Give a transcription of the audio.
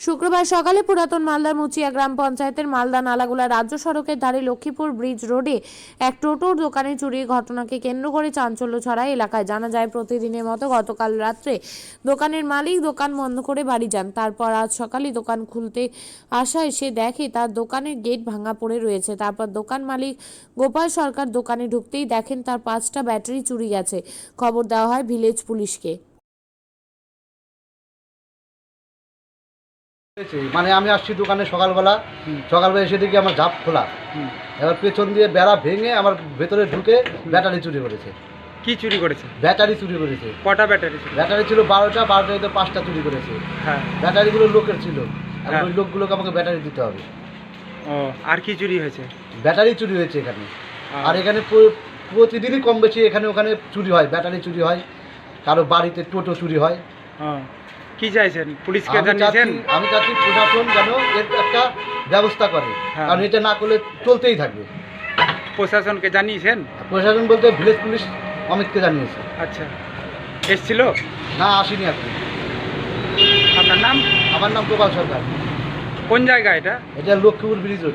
শুক্রবার সকালে পুরাতন মালদার মুচিয়া গ্রাম পঞ্চায়েতের মালদা নালাগোলা রাজ্য সড়কের ধারে লক্ষ্মীপুর ব্রিজ রোডে এক টোটোর দোকানে চুরির ঘটনাকে কেন্দ্র করে চাঞ্চল্য ছড়ায় এলাকায়। জানা যায়, প্রতিদিনের মতো গতকাল রাত্রে দোকানের মালিক দোকান বন্ধ করে বাড়ি যান। তারপর আজ সকালে দোকান খুলতে আসায় সে দেখে তার দোকানের গেট ভাঙা পড়ে রয়েছে। তারপর দোকান মালিক গোপাল সরকার দোকানে ঢুকতেই দেখেন তার পাঁচটা ব্যাটারি চুরি গেছে। খবর দেওয়া হয় ভিলেজ পুলিশকে। মানে আমি আসছি দোকানে সকালবেলা। সকালবেলা এসে দেখি আমার ঝাপ খোলা। এবার পেছন দিয়ে বেড়া ভেঙে আমার ভেতরে ঢুকে ব্যাটারি চুরি করেছে। কি চুরি করেছে? ব্যাটারি চুরি করেছে। কটা ব্যাটারি ছিল ব্যাটারি ছিল বারোটা বারোটাতে পাঁচটা চুরি করেছে। হ্যাঁ। ব্যাটারিগুলো লোকের ছিল। হ্যাঁ। ওই লোকগুলোকে আমাকে ব্যাটারি দিতে হবে। ও আর কি চুরি হয়েছে? ব্যাটারি চুরি হয়েছে এখানে। আর- এখানে প্রতিদিনই কম বেশি এখানে ওখানে চুরি হয় ব্যাটারি চুরি হয়। কারও বাড়িতে টোটো চুরি হয়। ও, কি চাইছেন? পুলিশকে জানিয়েছেন? আমি চাচ্ছি প্রশাসন যেন এর একটা ব্যবস্থা করে। হ্যাঁ। কারণ এটা না করলে চলতেই থাকবে। প্রশাসনকে জানিয়েছেন? প্রশাসন বলতে ভিলেজ পুলিশ অমিতকে জানিয়েছে। আচ্ছা। এসছিল? না আসেনি আপনি আপনার নাম? আমার নাম গোপাল সরকার। কোন জায়গা এটা? এটা লক্ষ্মীপুর ব্রিজ রোড।